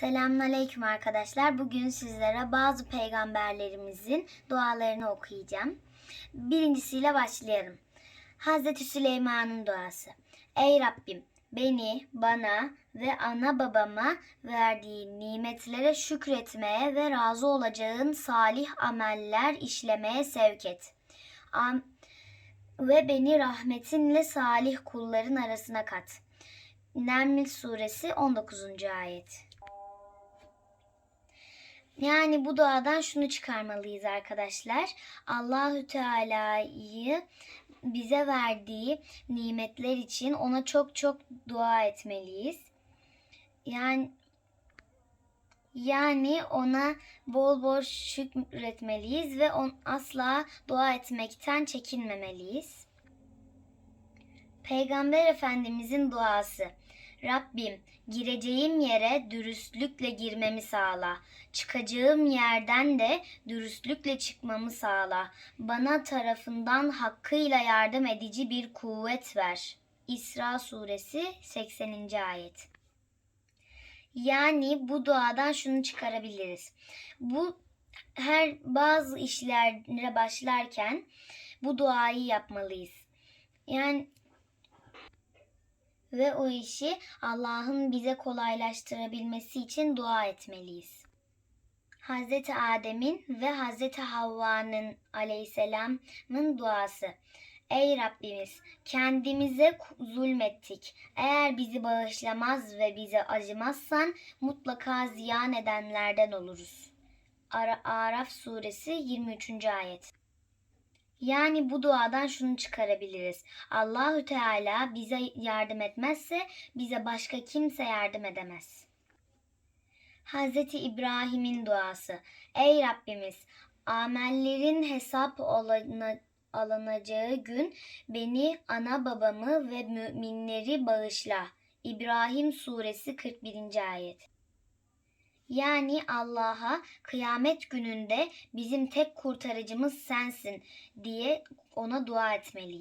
Selamünaleyküm arkadaşlar. Bugün sizlere bazı peygamberlerimizin dualarını okuyacağım. Birincisiyle başlayalım. Hazreti Süleyman'ın duası. Ey Rabbim beni, bana ve ana babama verdiğin nimetlere şükretmeye ve razı olacağın salih ameller işlemeye sevk et. Am- ve beni rahmetinle salih kulların arasına kat. Neml suresi 19. ayet. Yani bu duadan şunu çıkarmalıyız arkadaşlar. Allahü Teala'yı bize verdiği nimetler için ona çok çok dua etmeliyiz. Yani yani ona bol bol şükretmeliyiz ve on, asla dua etmekten çekinmemeliyiz. Peygamber Efendimizin duası. Rabbim gireceğim yere dürüstlükle girmemi sağla. Çıkacağım yerden de dürüstlükle çıkmamı sağla. Bana tarafından hakkıyla yardım edici bir kuvvet ver. İsra suresi 80. ayet. Yani bu duadan şunu çıkarabiliriz. Bu her bazı işlere başlarken bu duayı yapmalıyız. Yani ve o işi Allah'ın bize kolaylaştırabilmesi için dua etmeliyiz. Hazreti Adem'in ve Hazreti Havva'nın aleyhisselamın duası. Ey Rabbimiz kendimize zulmettik. Eğer bizi bağışlamaz ve bize acımazsan mutlaka ziyan edenlerden oluruz. Ara- Araf suresi 23. ayet. Yani bu duadan şunu çıkarabiliriz. Allahü Teala bize yardım etmezse bize başka kimse yardım edemez. Hazreti İbrahim'in duası. Ey Rabbimiz, amellerin hesap olana- alınacağı gün beni, ana babamı ve müminleri bağışla. İbrahim suresi 41. ayet. Yani Allah'a kıyamet gününde bizim tek kurtarıcımız sensin diye ona dua etmeliyiz.